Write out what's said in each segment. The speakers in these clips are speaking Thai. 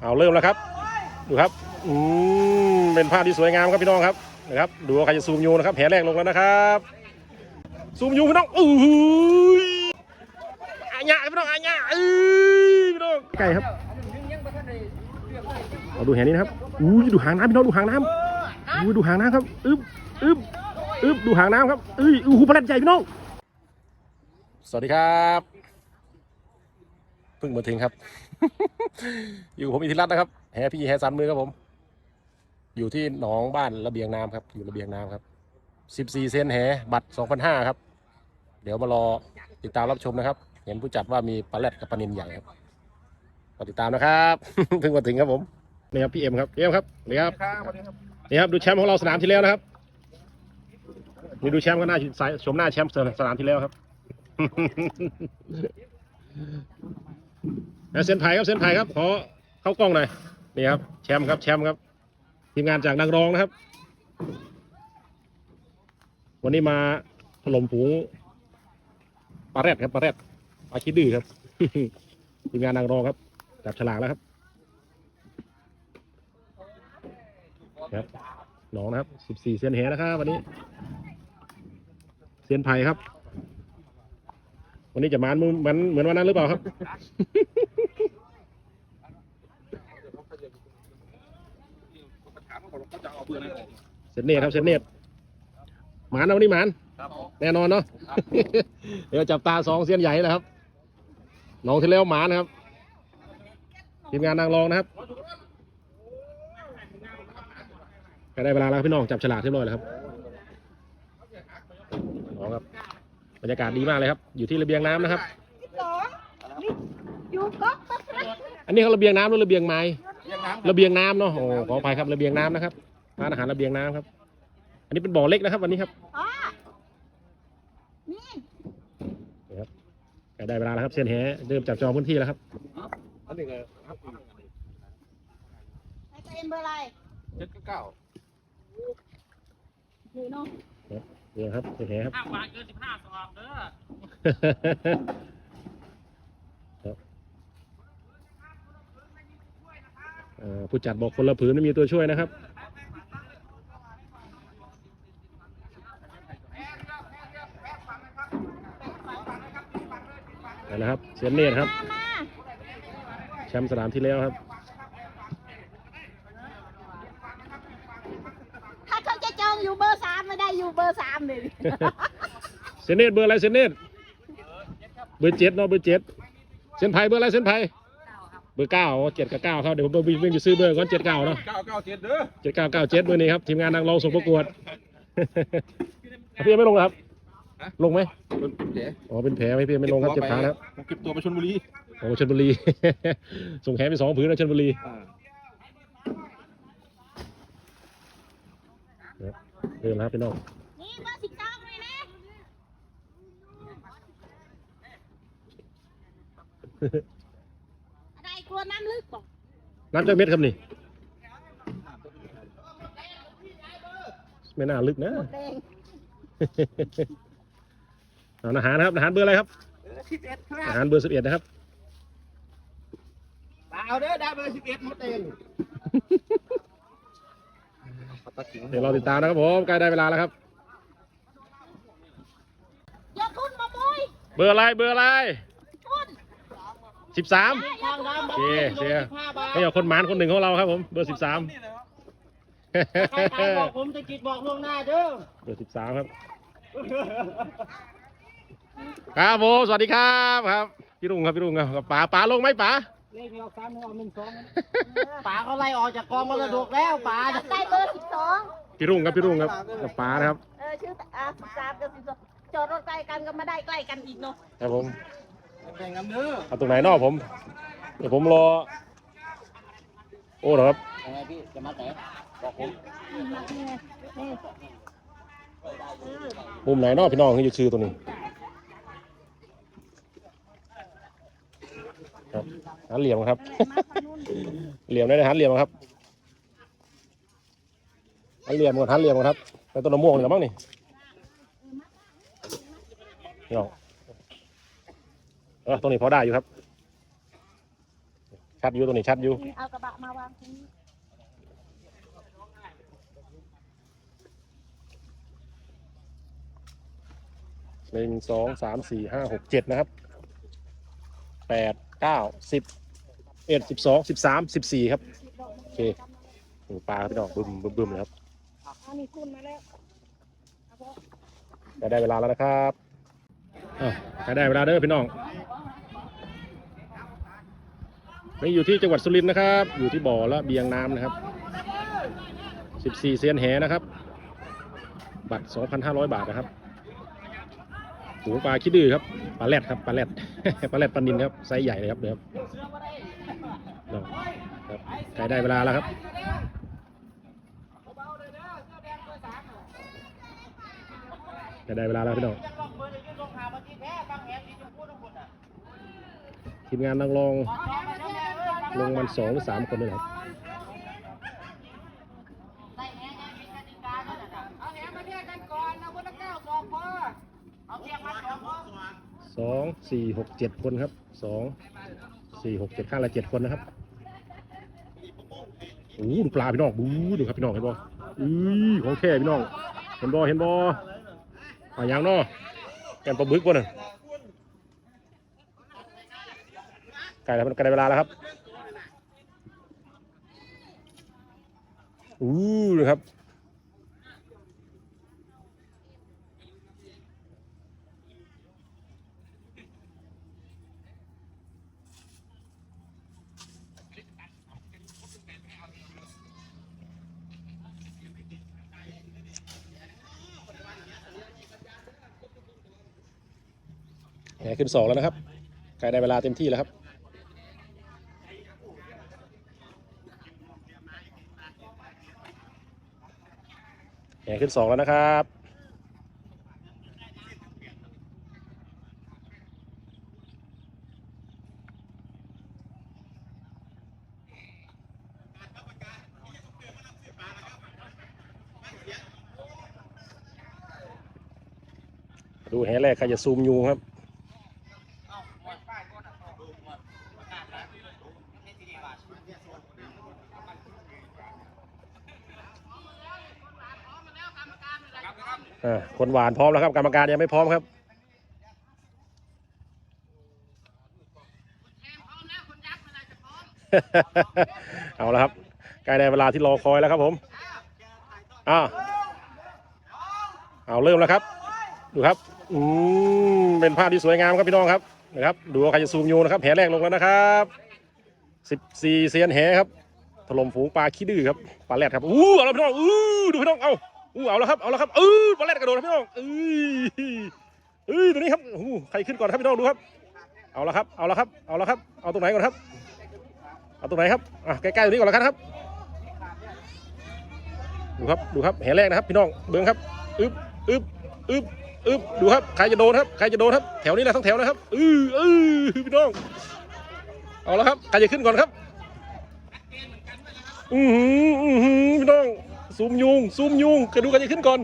เอาเริ่มแล้วครับ ดูครับอืมเป็นภาพที่สวยงามครับพี่น้องครับนะครับ ดูว่าใครจะซูมยูนะครับแผลแรกลงแล้วนะครับซูมยูพี่น้องอู้หูยอาญะพี่น้องอาญะเอ้ยพี่น้องไก่ครับเอาดูแหนี้นะครับอู้ยดูหางน้ำพี่น้องดูหางน้ำอู้ดูหางน้ำครับอึ๊บอึ๊บอึ๊บดูหางน้ำครับเอ้ยอู้หูปลาดใหญ่พี่น้องสวัสดีครับเพิ่งมาถึงครับ อยู่ผมอิทธิรัตน์นะครับแฮพี่แฮซันมือครับผม อยู่ที่หนองบ้านระเบียงน้ำครับ อยู่ระเบียงน้ำครับ 14 เซนแหบัตร 2,500 ครับ เดี๋ยวมารอติดตามรับชมนะครับ เห็นผู้จัดว่ามีปลาแรดกับปลานินใหญ่ครับรอติดตามนะครับเพิ่งมาถึงครับผมนี่ครับพี่เอ็มครับพี่เอ็มครับนี่ครับนี่ครับดูแชมป์ของเราสนามที่แล้วนะครับนี่ดูแชมป์ก็หน้าสายชมหน้าแชมป์สนามที่แล้วครับ แล้วเส้นไผ่ครับเส้นไผ่ครับขอเข้ากล้องหน่อยนี่ครับแชมป์ครับแชมป์ครับทีมงานจากนางรองนะครับ วันนี้มาถล่มฝูงปลาแรดครับปลาแรดปลาคิดดื้อครับทีมงานนางรองครับจับฉลากแล้วครับครับน้องนะครับสิบสี่เซนแหนะครับวันนี้เซียนไผ่ครับ วันนี้จะมานเหมือนเหมือนวันนั้นหรือเปล่าครับ เซนเนตครับเซนเนตหมานเอาวันนี้หมานแน่นอนเนาะเดี๋ยวจับตาสองเซียนใหญ่นะครับน้องที่แล้วหมานนะครับ ทีมงานนางรองนะครับก็ได้เวลาแล้วครับพี่น้องจับฉลากเรียบร้อยแล้วครับน้องครับบรรยากาศดีมากเลยครับ อยู่ที่ระเบียงน้ำนะครับสองนี่อยู่ก๊อกปั๊บนะอันนี้เขาระเบียงน้ำหรือระเบียงไม้ระเบียงน้ำเนาะโอ้ขออภัยครับระเบียงน้ำนะครับ ร้านอาหารระเบียงน้ำครับ อันนี้เป็นบ่อเล็กนะครับวันนี้ครับอ๋อนี่ใกล้ได้เวลาแล้วครับเซียนแหเริ่มจับจองพื้นที่แล้วครับอันนี้ก็ครับไอ้ตัวเอ็มเบอร์อะไรเจ็ดเก้านี่เนาะนี่ครับเซียนแหครับห้าบาทเกินสิบห้าสอบเด้อครับเอ่อผู้จัดบอกคนละผืนไม่มีตัวช่วยนะครับ นี่นะครับเซียนเนตครับมามาแชมป์สนามที่แล้วครับ ถ้าเขาจะจองอยู่เบอร์สามไม่ได้อยู่เบอร์สามเลยเซนเนตเบอร์อะไรเซนเนตเบอร์เจ็ดเนาะเบอร์เจ็ดเซนไพเบอร์อะไรเซนไพเบอร์เก้าอ๋อเจ็ดกับเก้าครับเดี๋ยวผมไปวิ่งไปซื้อเบอร์ก่อนเจ็ดเก้าเนาะเก้าเก้าเจ็ดเด้อเจ็ดเก้าเก้าเจ็ดเบอร์นี้ครับทีมงานนางรองส่งประกวดพี่ยังไม่ลงเหรอ ครับลงไหมเจ๊อ๋อเป็นแผลไหมพี่ยังไม่ลงครับเจ็บขาแล้วผมเก็บตัวไปชลบุรีโอ้ชลบุรี ส่งแขนไปสองผืนแล้วชลบุรีอ่าเริ่มแล้วครับพี่น้องนี่เบอร์สิบสองเลยนะอะไรกลัวน้ำลึกบอกน้ำจากเม็ดครับนี่ไม่น่าลึกนะ หมดแดงเอาอาหารนะครับอาหารเบอร์อะไรครับสิบเอ็ดครัอาบหารเบอร์สิบเอ็ดนะครับเอาเด้อได้เบอร์สิบเอ็ดหมดเองเดี๋ยวเราติดตามนะครับผมใกล้ได้เวลาแล้วครับยกทุนมามุ้ยเบอร์อะไรเบอร์อะไรทุนสิบสามยกทุนโอเคเชียร์นี่เอาคนหมานคนหนึ่งของเราครับผมเบอร์สิบสาม ใครบอกผมจะกิดบอกล่วงหน้าเด้อเบอร์สิบสามครับ ครับผมสวัสดีครับครับ พี่รุ่งครับพี่รุ่งครับป๋าป๋าลงไหมป๋าเลขที่ออกสามหนึ่งออกหนึ่งสองป๋าเขาไล่ออกจากกองมรดกแล้วป๋าได้เบอร์สิบสองพี่รุ่งครับพี่รุ่งครับกับป๋านะครับเออชื่ออะสิบสามกับสิบสองจอดรถใกล้กันก็มาได้ใกล้กันอีกเนาะครับผมแบ่งกันเด้อเอาตรงไหนนอกผม เดี๋ยวผมรอ โอ้เหรอครับยังไงพี่จะมาไหนบอกผมนี่มานี่ไงนี่มุมไหนนอกพี่น้องที่อยู่ชื่อตัวนี้ ครับหันเหลี่ยมครับมาฝั่งนู้นเหลี่ยมได้เลยหันเหลี่ยมครับหันเหลี่ยมก่อนหันเหลี่ยมก่อนครับไปต้นมะม่วงนี่หรือมั้งนี่นี่เอาเออตรงนี้พอได้อยู่ครับ ชัดอยู่ตัวนี้ชัดอยู่เอากระบะมาวางตรงนี้หนึ่งสองสามสี่ห้าหกเจ็ดนะครับแปด เก้าสิบเอ็ดสิบสองสิบสามสิบสี่ครับโอเคหมูปลาครับพี่น้องบึมบึมบึมเลยครับอันนี้คุณมาแล้วใกล้ได้เวลาแล้วนะครับอะใกล้ได้เวลาเด้อพี่น้องนี่อยู่ที่จังหวัดสุรินทร์นะครับ อยู่ที่บ่อละเบียงน้ำนะครับสิบสี่เซียนแหนะครับ บัตรสองพันห้าร้อยบาทนะครับ หูปลาคิดดื้อครับปลาแรดครับปลาแรดปลาแรดปลานินครับไซส์ใหญ่เลยครับเดี๋ยวครับเนาะครับใกล้ได้เวลาแล้วครับใกล้ได้เวลาแล้วพี่น้องทีมงานนักลองลงมันสองหรือสามคนเลยครับ เอาแหมาเทียบกันก่อนนะคนละเก้าสองพอเอาเทียบมาสองพอ สองสี่หกเจ็ดคนครับสองสี่หกเจ็ดข้างละเจ็ดคนนะครับโอ้ดูปลาพี่น้องบูดูครับพี่น้องเห็นบ่อุ้ของแค่พี่น้องเห็นบ่เห็นบ่ปลาอย่างนาะแกนปลาบึกบ่น่ะใกล้แล้วใกล้เวลาแล้วครับอู้ดูครับ แหขึ้นสองแล้วนะครับใกล้ได้เวลาเต็มที่แล้วครับแหขึ้นสองแล้วนะครับดูแหแรกใครจะซูมยูครับ อ่า คนหวานพร้อมแล้วครับกรรมการยังไม่พร้อมครับเอาละครับใกล้ได้เวลาที่รอคอยแล้วครับผมอ้าวเอาเริ่มแล้วครับ ดูครับอืมเป็นภาพที่สวยงามครับพี่น้องครับนะครับ ดูว่าใครจะซูมยูนะครับแหแรกลงแล้วนะครับสิบสี่เซียนแหครับถล่มฝูงปลาขี้ดื้อครับปลาแรดครับอู้เอาแล้วพี่น้องอู้ดูพี่น้องเอา อู้เอาแล้วครับ เอาแล้วครับเออลแรดกระโดดครับพี่น้องเอ้ยเอ้ยตัวนี้ครับอู้ใครขึ้นก่อนครับพี่น้องดูครับ เอาละครับ เอาละครับ เอาละครับ เอาตรงไหนก่อนครับ เอาตรงไหนครับ อะใกล้ๆตรงนี้ก่อนแล้วกันครับ ดูครับ ดูครับ แหแรกนะครับ พี่น้อง เบิ้งครับ อึบอึบอึบอึบดูครับ ใครจะโดนครับ ใครจะโดนครับ แถวนี้แหละทั้งแถวนะครับ อืออือพี่น้อง เอาละครับ ใครจะขึ้นก่อนครับ อือหืออือหือพี่น้อง ซูมยุงซูมยุงกระดูกันจะขึ้นก่อน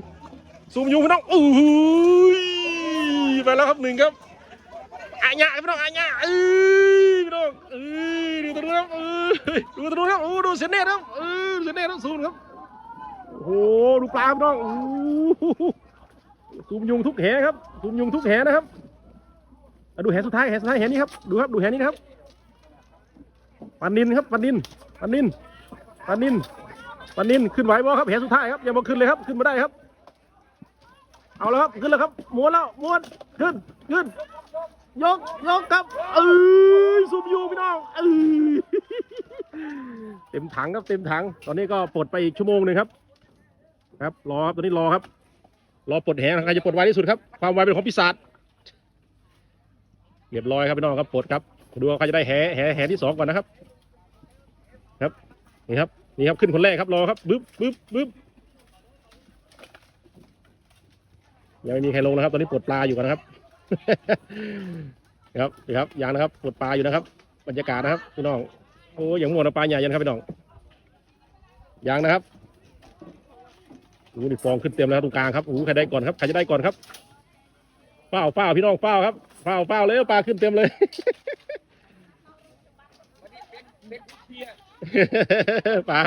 ซูมยุงพี่น้องอือหือไปแล้วครับหนึ่งครับอาญะพี่น้องอาญะเอ้ยพี่น้องเอ้ยดูตัวนู้นครับเอ้ยดูตัวนู้นครับโอ้ดูเซนเน่ครับเออเซนเน่ครับซูมครับโอ้โหดูปลาพี่น้องโอ้ซูมยุงทุกแหครับซูมยุงทุกแหนะครับดูแหสุดท้ายแหสุดท้ายแหนี้ครับดูครับดูแหนี้นะครับปันนินครับปันนินปันนินปันนิน ปันนินขึ้นไหวบ่ครับแหสุดท้ายครับอย่ามาขึ้นเลยครับขึ้นมาได้ครับ เอาแล้วครับขึ้นแล้วครับม้วนแล้วม้วนขึ้นขึ้น ยกยกครับเอ้ยซูมยูพี่น้องเอ้ยเต็มถังครับเต็มถัง ตอนนี้ก็ปลดไปอีกชั่วโมงหนึ่งครับ ครับรอครับตอนนี้รอครับ รอปลดแหใครจะปลดไวที่สุดครับ ความไวเป็นของปีศาจเรียบร้อยครับพี่น้องครับปลดครับดูว่าใครจะได้แหแหแหที่สองก่อนนะครับ ครับนี่ครับ นี่ครับขึ้นคนแรกครับรอครับบึ๊บบึ๊บบึ๊บยังไม่มีใครลงนะครับ ตอนนี้ปลดปลาอยู่กันนะครับครับนี่ครับยังนะครับปลดปลาอยู่นะครับ บรรยากาศนะครับพี่น้องโอ้ยอย่างม่วปลาใหญ่ยันครับพี่น้องยังนะครับโอ้นี่ฟองขึ้นเต็มแล้วครับตรงกลางครับโอ้ใครได้ก่อนครับใครจะได้ก่อนครับเป้าเป้าพี่น้องเป้าครับเป้าเป้าเลยปลาขึ้นเต็มเลย ป๋า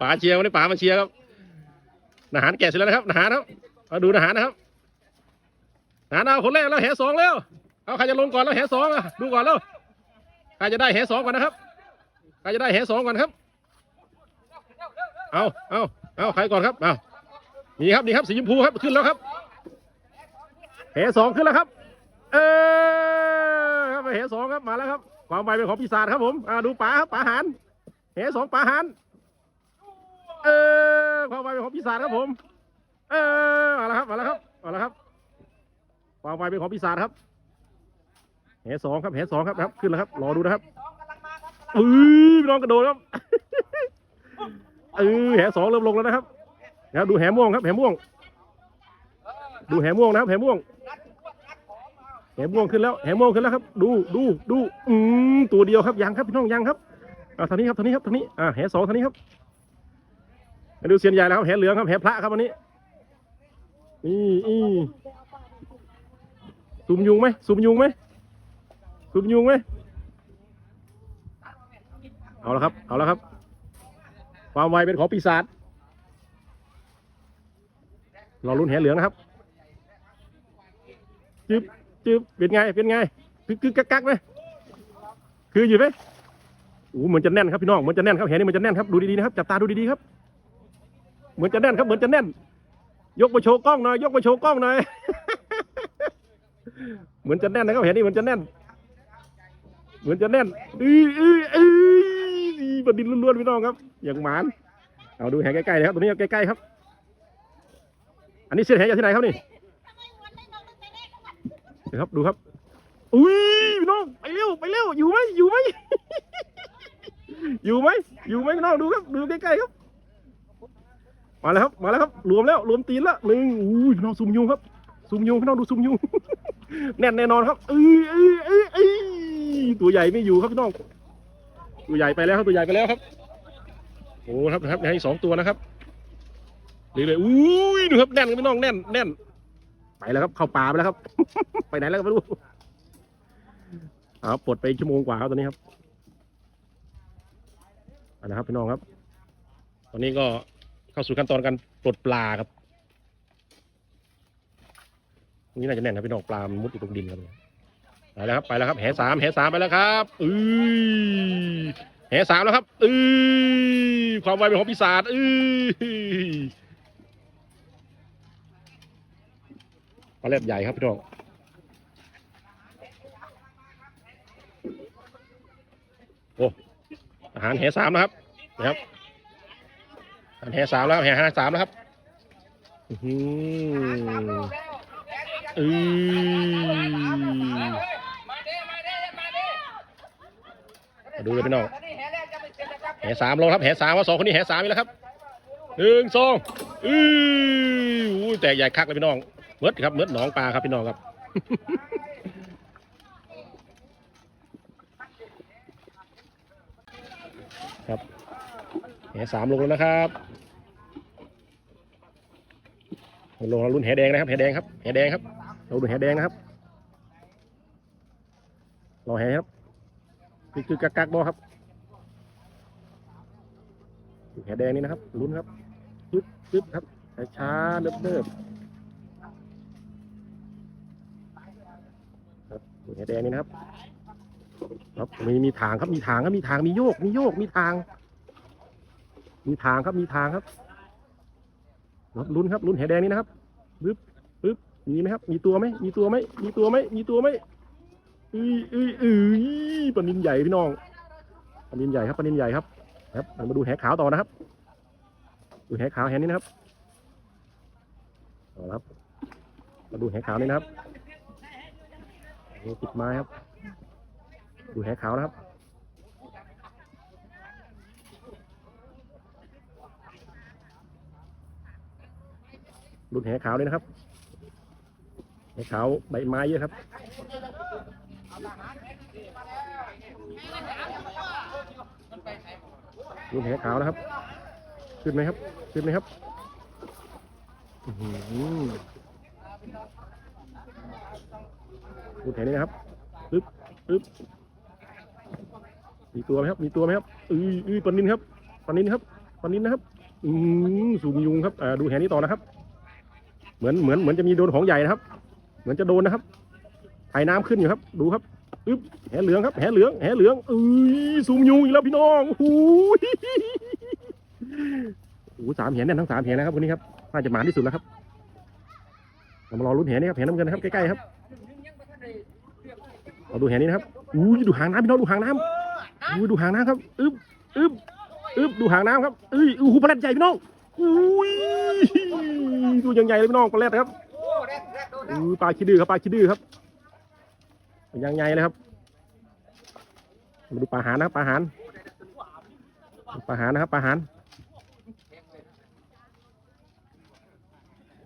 ป๋าเชียร์วันนี้ป๋ามาเชียร์ครับอาหารแกะเสร็จแล้วนะครับอาหารครับมาดูอาหารนะครับอาหารเอาคนแรกแล้วแห่สองแล้วเอาใครจะลงก่อนแล้วแห่สองอะดูก่อนแล้วใครจะได้แห่สองก่อนนะครับใครจะได้แห่สองก่อนครับเอาเอาเอาใครก่อนครับเอานี่ครับนี่ครับสีชมพูครับขึ้นแล้วครับแห่สองขึ้นแล้วครับ เออครับแห่สองครับมาแล้วครับความไวเป็นของปีศาจครับผมอ่าดูป๋าครับป๋าหาน สองปาหานเออความไวเป็นของปีศาจครับผม เออมาแล้วครับมาแล้วครับมาแล้วครับความไวเป็นของปีศาจครับแหสองครับแหสองครับครับขึ้นแล้วครับรอดูนะครับอือน้องกระโดดครับเออแหสองเริ่มลงแล้วนะครับนะครับดูแหม่วงครับแหม่วง ดูแหม่วงนะครับแหม่วงแหม่วงขึ้นแล้วแหม่วงขึ้นแล้วครับ ดูดูดูอืมตัวเดียวครับยังครับพี่น้องยังครับ อาทางนี้ครับทางนี้ครับทางนี้อ่าแหสองทางนี้ครับมาดูเซียนใหญ่แล้วครับแหเหลืองครับแหพระครับวันนี้นี่อีซุ่มยุงไหมซุ่มยุงไหมซุ่มยุงไหมเอาละครับเอาละครับ ความไวเป็นของปีศาจรอลุ้นแหเหลืองนะครับจึ๊บจึ๊บเป็นไงเป็นไงกึกกึกกักกักไหมคืออยู่ไหม โอ้เหมือนจะแน่นครับพี่น้องเหมือนจะแน่นครับแหนี่เหมือนจะแน่นครับดูดีๆนะครับจับตาดูดีๆครับ เหมือนจะแน่นครับเหมือนจะแน่น ยกมาโชว์กล้องหน่อยยกมาโชว์กล้องหน่อยเหมือนจะแน่นนะครับแหนี่เหมือนจะแน่น เหมือนจะแน่นอื้ออื้ออือบดินล้วนๆพี่น้องครับ อย่างหมานเอาดูแหใกล้ๆเลยครับตัวนี้เอาใกล้ๆครับ อันนี้เส้นแหจากที่ไหนครับนี่เดี๋ยวครับดูครับอุ้ยพี่น้องไปเร็วไปเร็วอยู่ไหมอยู่ไหม อยู่ไหมอยู่ไหมพี่น้องดูครับ ดูใกล้ๆครับ มาแล้วครับ มาแล้วครับ รวมแล้ว รวมตีนล้วหนึ่งอุ้ยน้องซุ่มยุงครับซุ่มยุงพี่น้องดูซุ่มยุงแน่นแน่นอนครับเอ้ยเอ้ยเอ้ยเอ้ยตัวใหญ่ไม่อยู่ครับพี่น้อง ตัวใหญ่ไปแล้วครับ ตัวใหญ่ไปแล้วครับ โอ้ครับนะครับให้สองตัวนะครับเลยเลยอุ้ยดูครับแน่นครับพี่น้องแน่นแน่น ไปแล้วครับ เข้าป่าไปแล้วครับ ไปไหนแล้วก็ไม่รู้เอาปลดไปชั่วโมงกว่าครับตอนนี้ครับ เอาละครับพี่น้องครับ ตอนนี้ก็เข้าสู่ขั้นตอนการปลดปลาครับนี่น่าจะแน่นครับพี่น้องปลามมุดอยู่ตรงดินครับไปแล้วครับไปแล้วครับแหสามแหสามไปแล้วครับอือแหสามแล้วครับอือความไวเป็นของปีศาจอือปลาแรดใหญ่ครับพี่น้องโอ้ อาหารแห่สามแล้วครับนะครับอาหารแห่สามแล้วแห่ห้าสามแล้วครับอื้อหืออือมาดูเลยพี่น้องแห่สามลงครับแห่สามว่าสองคนนี้แห่สามอีกแล้วครับหนึ่งสองอือแต่ใหญ่คักเลยพี่น้องเมดครับเมดหนองปลาครับพี่น้องครับ แห่สามลงแล้วนะครับลงแล้วรุ่นแหแดงนะครับแหแดงครับแหแดงครับ เราดูแหแดงนะครับรอแห่ครับคือคือกักกักบอครับแหแดงนี่นะครับ ลุ้นครับปึ๊บปึ๊บครับช้าเนิบเนิบครับแหแดงนี่นะครับ ครับมีมีทางครับมีทางครับมีทางมีโยกมีโยกมีทาง มีทางครับมีทางครับรับลุ้นครับลุ้นแหแดงนี่นะครับปึ๊บปึ๊บมีไหมครับ มีตัวไหมมีตัวไหมมีตัวไหมมีตัวไหมอืออืออือปลานินใหญ่พี่น้องปลานินใหญ่ครับปลานินใหญ่ครับ ครับมาดูแหขาวต่อนะครับ ดูแหขาวแหนี้นะครับเอครับ มาดูแหขาวนี่นะครับติดไม้ครับ ดูแหขาวนะครับ ดูแหขาวเลยนะครับแหขาวใบไม้เยอะครับดูแหขาวนะครับ ขึ้นไหมครับ ขึ้นไหมครับอื้อหือดูแผลนี้นะครับปึ๊บปึ๊บมีตัวไหมครับ มีตัวไหมครับอืออือปลานินครับปลานินครับปลานินนะครับ อืมสูงยุงครับ อ่า ดูแหนี้ต่อนะครับ เหมือนเหมือนเหมือนจะมีโดนของใหญ่นะครับ เหมือนจะโดนนะครับไอ้น้ำขึ้นอยู่ครับ ดูครับอึ๊บแหเหลืองครับแหเหลืองแหเหลืองเอ้ยสูงยุงอีกแล้วพี่น้องโอ้โหโอ้โหสามแหเนี่ยทั้งสามแหนะครับวันนี้ครับน่าจะหมาที่สุดแล้วครับเรามารอลุ้นแหนี่ครับแหน้ำเงินนะครับใกล้ๆครับเราดูแหนี้นะครับอุ้ดูหางน้ำพี่น้องดูหางน้ำอุ้ดูหางน้ำครับอึ๊บอึ๊บอึ๊บดูหางน้ำครับเอ้ยโอ้โหปลาดใหญ่พี่น้อง อุ้ยดูยังใหญ่เลยพี่น้องปลาแรดครับอุ้ยปลาขี้ดื้อครับปลาขี้ดื้อครับยังใหญ่เลยครับมาดูปลาหานนะครับปลาหานปลาหานนะครับปลาหาน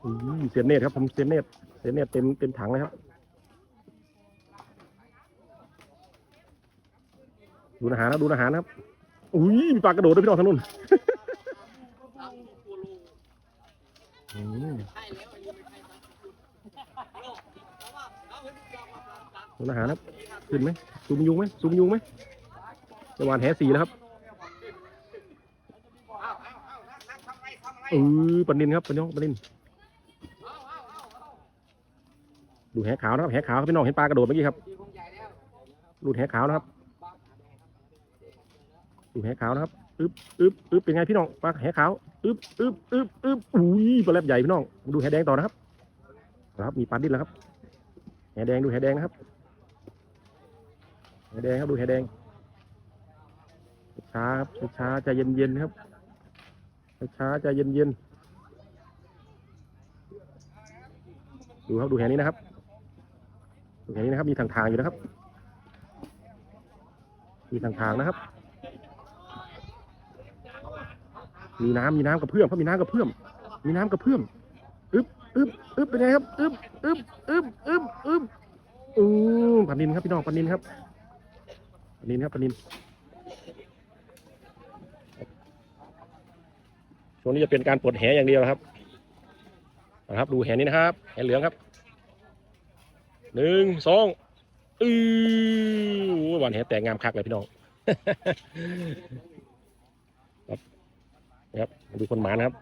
อุ้ยเซนเนตครับผมเซนเนตเซนเนตเต็มเต็มถังเลยครับดูอาหารนะดูอาหารนะครับอุ้ยมีปลากระโดดด้วยพี่น้องทางนู้น อืมดูอาหารนะครับขึ้นไหมซูมยุงไหมซูมยุงไหมจะหวานแหสีแล้วครับเออปันนินครับปันน้องปันนินดูแหขาวนะครับแหขาวครับพี่น้องเห็นปลากระโดดเมื่อกี้ครับดูแหขาวนะครับดูแหขาวนะครับอึ๊บอึ๊บอึ๊บเป็นไงพี่น้องปลาแหขาว อึ๊บอึ๊บอึ๊บอึ๊บอุ้ยปลาแรดใหญ่พี่น้องดูแหแดงต่อนะครับ ครับมีปลาดิ้นแล้วครับแหแดงดูแหแดงนะครับแหแดงครับดูแหแดงช้าครับช้าใจเย็นๆครับช้าใจเย็นๆดูครับดูแหนี้นะครับดูแหนี้นะครับ มีทางทางๆอยู่นะครับ มีทางทางๆนะครับ มีน้ำมีน้ำกระเพื่อมเขามีน้ำกระเพื่อมมีน้ำกระเพื่อมอึบอึบอึบเป็นไงครับอึบอึบอึบอึบอึบอือปานินครับพี่น้องปานินครับปานินครับปานินช่วงนี้จะเป็นการปลดแหอย่างเดียวนะครับนะครับ ดูแหนี้นะครับ แหเหลืองครับหนึ่งสองอือวานแหแตกงามคักเลยพี่น้อง นะครับมาดูคนหมานะครับ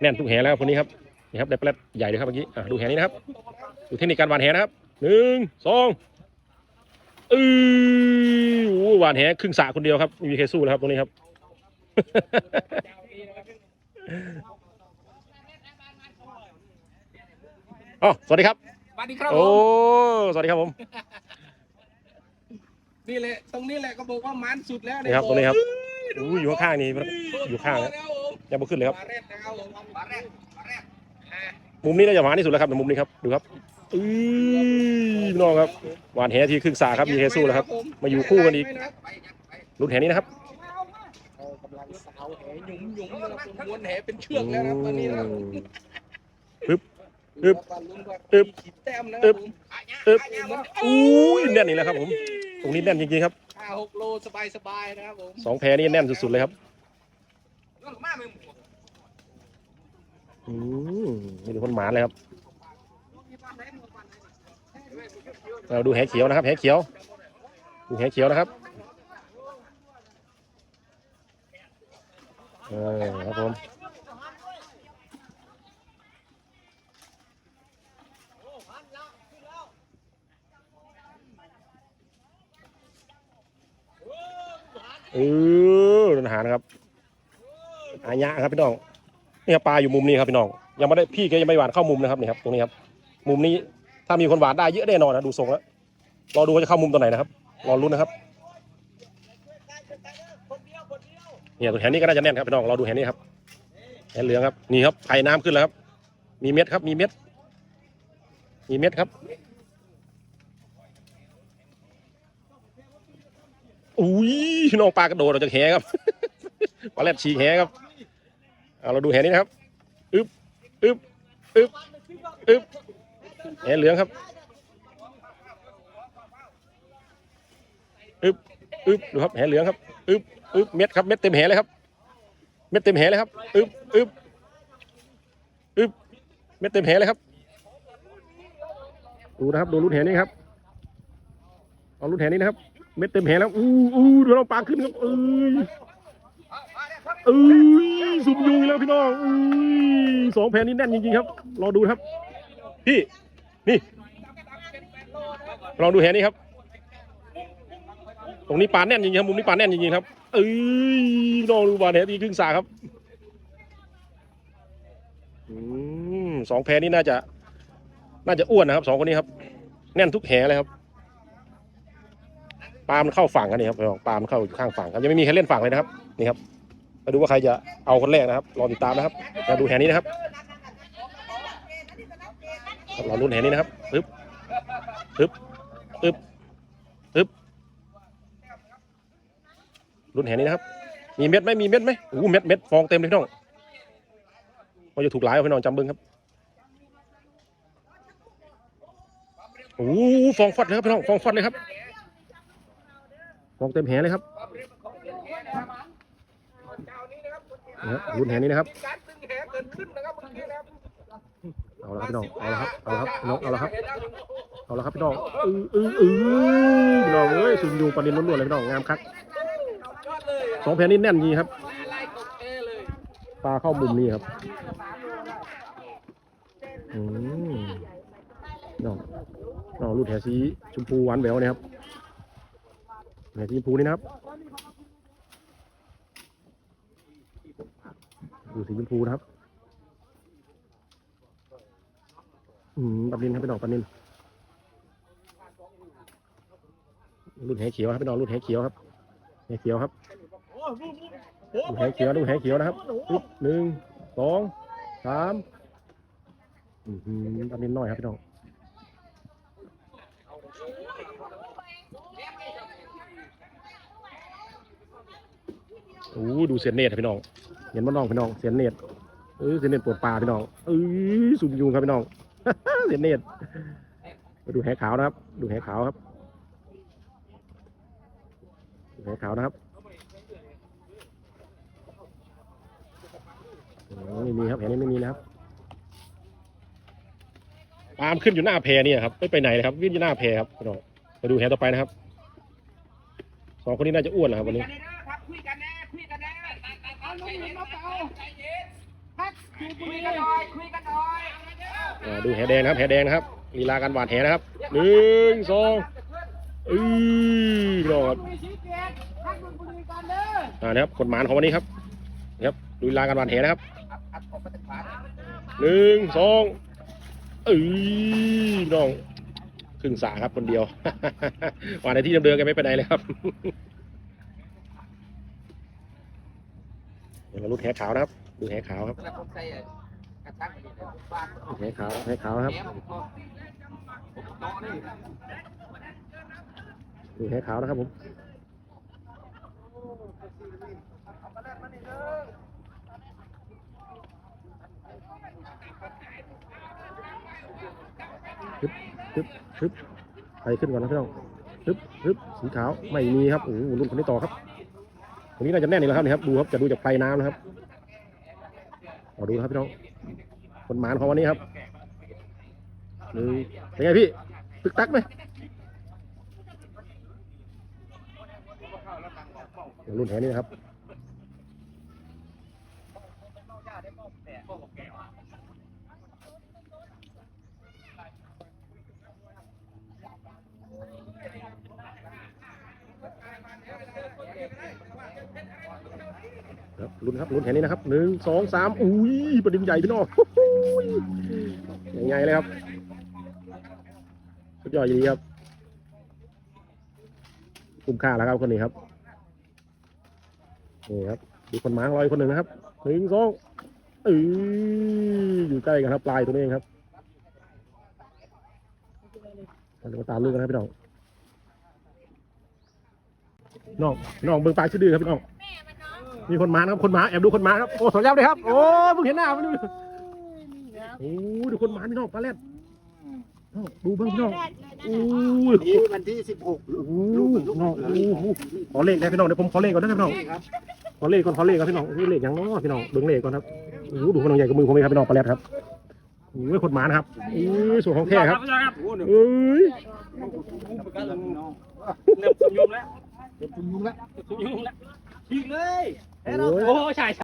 แน่นทุกแหแล้วคนนี้ครับนี่ครับได้ปลาแรดใหญ่เลยครับเมื่อกี้อะดูแหนี้นะครับ ดูเทคนิคการหวานแหนะครับหนึ่งสองอือโอ้หวานแหครึ่งสระคนเดียวครับไม่มีใครสู้แล้วครับตรงนี้ครับอ๋อสวัสดีครับสวัสดีครับผโอ้มสวัสดีครับผมนี่แหละตรงนี้แหละก็บอกว่ามันสุดแล้วนี่ครับตรงนี้ครับ อู้อยู่ข้างๆนี่อยู่ข้างนะแล้วผมยังไม่ขึ้นเลยครับปลาแรดนะครับผมปลาแรดปลาแรดมุมนี้น่าจะหวานที่สุดแล้วครับในมุมนี้ครับดูครับอือพี่น้องครับหวานแหทีครึ่งสาครับมีแฮสู้แล้วครับ มาอยู่คู่กันอีกรุ่นแหนี้นะครับเรากำลังสาวแหหยุ่มหยุ่มๆนะครับผมม้วนแหเป็นเชือกแล้วนะครับตอนนี้นะครับอึ๊บอึ๊บอึอึ๊บบขีดแต้มนะคอึ๊รับบผมอึ๊บมันอู้ยแน่นอีกแล้วครับผมตรงนี้แน่นจริงๆครับ ห้าหกโลสบายสบายๆนะครับผมสองแพรนี่แน่นสุดๆเลยครับอืมนี่เป็นคนหมานเลยครับเราดูแหเขียวนะครับแหเขียวดูแหเขียวนะครับเออครับผม เอออาหารนะครับอายะครับพี่น้องนี่ครับปลาอยู่มุมนี้ครับพี่น้อง ยังไม่ได้พี่ก็ยังไม่หวานเข้ามุมนะครับนี่ครับตรงนี้ครับ มุมนี้ถ้ามีคนหวานได้เยอะแน่นอนนะดูทรงแล้วรอดูว่าจะเข้ามุมตัวไหนนะครับรอรุ้นนะครับเนี่ยตัวแหนนี้ก็น่าจะแน่นครับพี่น้องเราดูแหนนี้ครับแหนเหลืองครับนี่ครับไข่น้ำขึ้นแล้วครับ มีเม็ดครับ มีเม็ด มีเม็ดครับ อุ้ยพี่น้องปลากระโดดออกจากแหครับปลาแรดฉีกแหครับเอาเราดูแหนี้นะครับอึบอึบอึบอึบแหเหลืองครับอึบอึบดูครับแหเหลืองครับอึบอึบเม็ดครับเม็ดเต็มแหเลยครับ เม็ดเต็มแหเลยครับอึบอึบอึบเม็ดเต็มแหเลยครับ ดูนะครับดูรุ่นแหนี้ครับเอารุ่นแหนี้นะครับ เม็ดเต็มแหแล้วอู้อู้เราปลาขึ้นครับเอ้ยเอ้ยสุ่มยุงอีกแล้วพี่น้องอุ้ยสองแผ่นนี้แน่นจริงๆครับรอดูครับพี่นี่ลองดูแหนี้ครับ ตรงนี้ปลาแน่นจริงๆครับมุมนี้ปลาแน่นจริงๆครับเอ้ยน้องดูปลาแหนี้ครึ่งสาครับอืมสองแพรนี้น่าจะ น่าจะอ้วนนะครับสองคนนี้ครับ แน่นทุกแหเลยครับ ลามันเข้าฝั่งกันนี่ครับพี่น้องปลามันเข้าอยู่ข้างฝั่งครับยังไม่มีใครเล่นฝั่งเลยนะครับนี่ครับมาดูว่าใครจะเอาคนแรกนะครับรอติดตามนะครับมาดูแหนี้นะครับเราลุ้นแหนี้นะครับปึ๊บปึ๊บปึ๊บปึ๊บลุ้นแหนี้นะครับ มีเม็ดไหมมีเม็ดไหมโอ้เม็ดเม็ดฟองเต็มเลยพี่น้องมันจะถูกหลายเอาพี่น้องจำบิ้งครับโอ้ฟองฟัดเลยครับพี่น้องฟองฟัดเลยครับ ฟองเต็มแหเลยครับนะครับรุ่นแหนี้นะครับการตึงแหเกิดขึ้นนะครับเมื่อกี้นะครับเอาละครับพี่น้องเอาละครับเอาละครับพี่น้องเอาละครับเอาละครับพี่น้องเออเออเออพี่น้องเอ้ยซุ่มยูประเด็นล้วนๆเลยพี่น้องงามคักสองแผ่นนี้แน่นจริงครับปลาเข้ามุมนี้ครับอืมน้องน้องรุ่นแหสีชมพูหวานแหววนะครับ แหสีชมพูนี่นะครับดูสีชมพูนะครับอืมปลานินครับพี่น้องปลานินรุ่นแหเขียวครับพี่น้องรุ่นแหเขียวครับแหเขียวครับดูแหเขียวดูแหเขียวนะครับหนึ่งสองสามอือหือปลานินหน้อยครับพี่น้อง โอ้ดูเสียนเนตรพี่น้อง เห็นบ้านน้องพี่น้อง เสียนเนตเออเสียนเนตปวดปลาพี่น้องเออสุ่มยุงครับพี่น้อง เสียนเนตมาดูแหขาวนะครับ ดูแหขาวครับดูแหขาวนะครับไม่มีครับแหนี้ไม่มีนะครับปาล์มขึ้นอยู่หน้าแพเนี่ยครับไม่ไปไหนเลยครับวิ่งอยู่หน้าแพครับพี่น้องมาดูแหต่อไปนะครับสองคนนี้น่าจะอ้วนนะครับวันนี้แน่คุยกันแน่เอาลุงมาเปล่าใจเย็นพักคุยกันหน่ อ่าดูแหแดงนะครับแหแดงนะครับลีลาการหวานแหนะครับหนึ่งสองอือน้องครับนเด้ออ่านะครับคนหมานของวันนี้ครับนะครับดูลีลาการหวานแหนะครับหนึ่งสองอ้ยพี่น้องครึ่งสาครับคนเดียวหวานในที่เดิมๆกันไม่ไปไหนเลยครับเดี๋ยวเราลุดแหขาวนะครับ ดูแหขาวครับแล้วผมใส่กระชังไปเลยบ้านดูแหขาวแหขาวครับแหมผมโตนี่ดูแหขาวนะครับผมฮึบฮึบฮึบไปขึ้นก่อนนะพี่น้องฮึบฮึบสีขาวไม่มีครับโอ้โหรุ่นคนนี้ต่อครับคนนี้น่าจะแน่นอีกแล้วครับนี่ครับดูครับจะดูจากปลายน้ำนะครับ อดูครับพี่น้องคนหมานของวันนี้ครับหรือเป็นไงพี่ ตึกตักไหมรุ่นแหนี้นะครับ ครับรุ่นครับรุ่นแหนี้นะครับหนึ่งสองสามอุ้ยประเด็นใหญ่พี่น้องใหญ่ๆเลยครับสุดยอดจริงๆครับคุ้มค่าแล้วครับคนนี้ครับนี่ครับดูคนหมาของราอีกคนหนึ่งนะครับหนึ่งสองเอออยู่ใกล้กันครับปลายตัวนี้เองครับเราตามลูกกันนะพี่น้องน้องน้องเบิ่งปลายชื่อดื้อครับพี่น้อง มีคนมานะครับคนมาแอบดูคนมาครับโอ้สวยยับเลยครับโอ้เพิ่งเห็นหน้ามันดูโอ้ดูคนมาพี่น้องปลาแรดดูเบิ่งพี่น้องโอ้ยนี่วันที่สิบหกโอ้โหน้องโอ้โหขอเลขได้พี่น้องเดี๋ยวผมขอเลขก่อนนะพี่น้องขอเลขก่อนขอเลขก่อนพี่น้องเลขอย่างน้อพี่น้องเบิ้งเลขก่อนครับโอ้ดูคนน้องใหญ่กับมือผมเองครับพี่น้องปลาแรดครับโอ้ยคนมานะครับโอ้ยส่วนของแท้ครับเอ้ยเริ่มสุมยุมแล้วเดี๋ยวคุณยุงแล้วสุมยุมแล้วยิงเลย โอ้ยโอ้ใช่